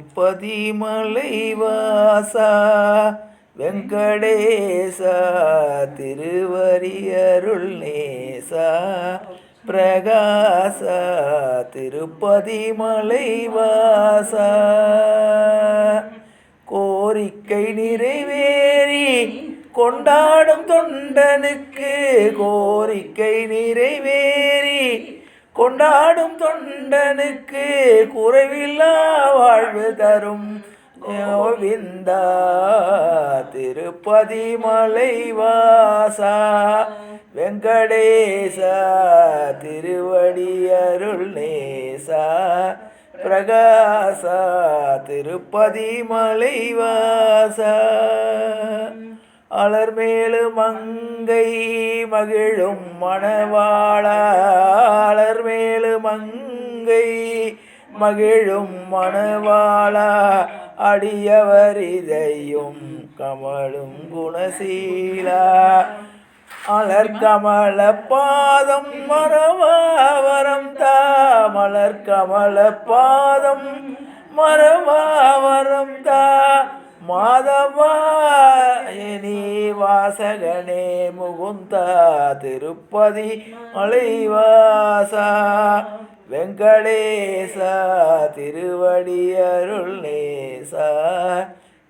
திருப்பதி மலைவாசா வெங்கடேசா திருவரியருள் நேசா பிரகாசா திருப்பதி மலைவாசா கோரிக்கை நிறைவேறி கொண்டாடும் தொண்டனுக்கு கோரிக்கை நிறைவேறி கொண்டாடும் தொண்டனுக்கு குறைவில்லா வாழ்வு தரும். கோவிந்தா திருப்பதி மலைவாசா வெங்கடேசா திருவடி அருள் நேசா பிரகாசா திருப்பதி மலைவாசா அலர்மேலு மங்கை மகிழும் மணவாளா அலர்மேலு மங்கை மகிழும் மணவாளா அடியவர் இதையும் கமலும் குணசீலா. மலர் கமல பாதம் மரவாவரம் தா மலர் கமல பாதம் மரவாவரம் தா. மாதவா வாசகனே முகுந்தா திருப்பதி மலைவாசா. வெங்கடேசா திருவடியருள் நேசா.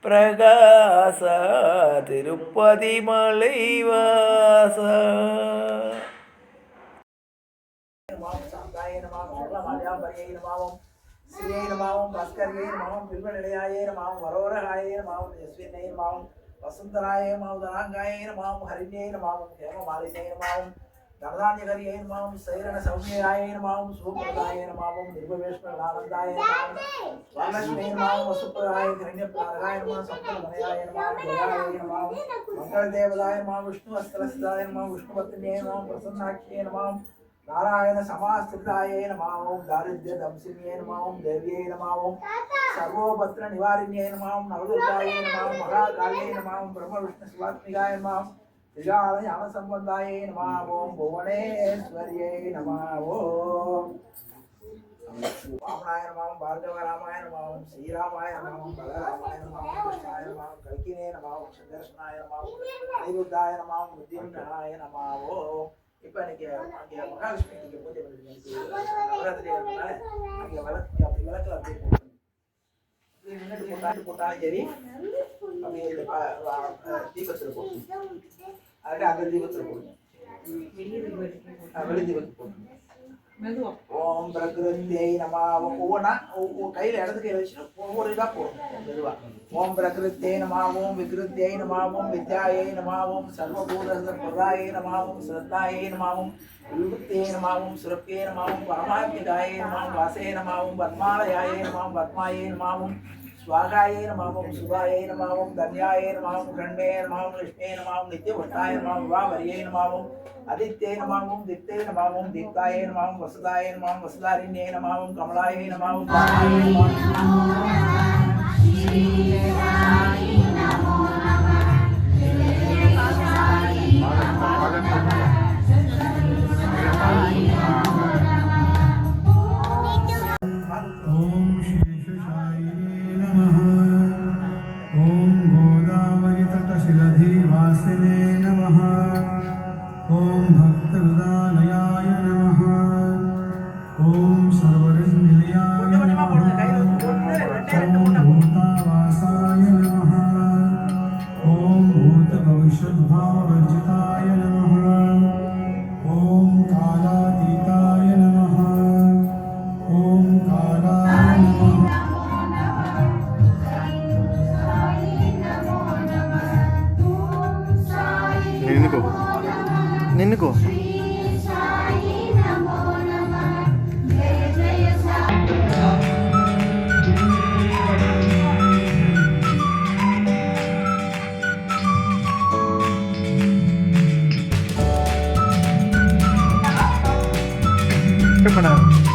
பிரகாசா திருப்பதி மலைவாசா. நமாவும் ஸ்ரீயை நமாவும் பாஸ்கரியை நமாவும் பில்வநிலையாயே நமாவும் வரோரகாயே நமாவும் யஸ்வினை நமாவும் வசுந்தராய நமாவும் தனாங்காயே நமாவும் ஹரிண்யை நமாவும் ஹேமமாலினை நமாவும் தனதான்யகரியை நமாவும் சைரண சௌமியாய நமாவும் சுபதாய நமாவும் நிர்பவேஷ்ம ஆனந்தாய நமாவும் வரலட்சுமி நமாவும் வசுப்பராய கிரண்யப்ராகாய நமாவும் சம்பதமனயாய நமாவும் ஜயாய நமாவும் மங்கள தேவதாய நமாவும் விஷ்ணு அஸ்தலசிதாய நமாவும் விஷ்ணு பத்னியே நமாவும் பிரசன்னாட்சியே நமாவும் நாராயண சமாஸ்திருதாயே நமாவும் தாரித்ய தம்சினியே நமாவும் தேவியே நமாவும் சர்வோபத்ர நிவாரிணியே நமாவும் நவதுர்காயே பிரம்ம விஷ்ணு சிவாத்மிகாய நமாவும் திரிகால ஞான சம்பந்தாயே நமாவும் புவனேஸ்வரியே நமாவோம். வாமனாய நமாவும் பார்கவ ராமாய நமாவும் ஸ்ரீராமாய நமாவும் பலராமாய நமாவும் கிருஷ்ணாய நமாவும் கல்கினே நமாவும் சந்தர்ஷனாய நமாவும் அனிருத்தாய நமாவும் புத்தியுண்டாய நமாவோம். இப்ப இன்னைக்கு அங்கே மகாலட்சுமி பூஜை பண்ணிட்டு நவராத்திரி வரதுனால அங்க விளக்கு அப்படி விளக்குல அப்படியே போட்டு நின்னுட்டு போட்டாலும் போட்டாலும் சரி அப்படியே இந்த தீபத்துல போட்டு அதுக்கு அந்த தீபத்துல அஹ் வெளி தீபத்துக்கு போட்டு ஓம் பிரகிருத்தியை நம ஒவ்வொன்றா ஒவ்வொரு கையில் இடது கையில் வச்சுட்டு ஒவ்வொரு இதாக போடும் மெதுவா ஓம் பிரகிருத்தியை நமாவோம் விகிருத்தியை நமாவோம் வித்யாயை நமாவோம் சர்வபூத பிரதாயை நமாவும் சிரத்தாயை நமாவும் விபுத்தியை நமாவும் சுரப்பியை நமாவும் பரமாத்மிகாயை நமாவும் வாசே நமாவும் பத்மாலயாயை நமாவும் பத்மாயை நமாவும் ஸ்வாகாயை நமாவும் சுபாயை நமாவும் தன்யாயை நமாவும் கண்மே நமாவும் லட்சுமியை நமாவும் நித்திய வட்டாய நமாவும் வா வரியை நமாவும் அதித்தே நமாவும் தித்தே நமாவும் தீப்தாயே நமாவும் வசுதாயே நமாவும் வசுதாரிண்யே நமாவும் கமலாயே நமாவும் தாராயே நமாவும் नमः నిన్నుకో ரிட்டர்ன் பண்ண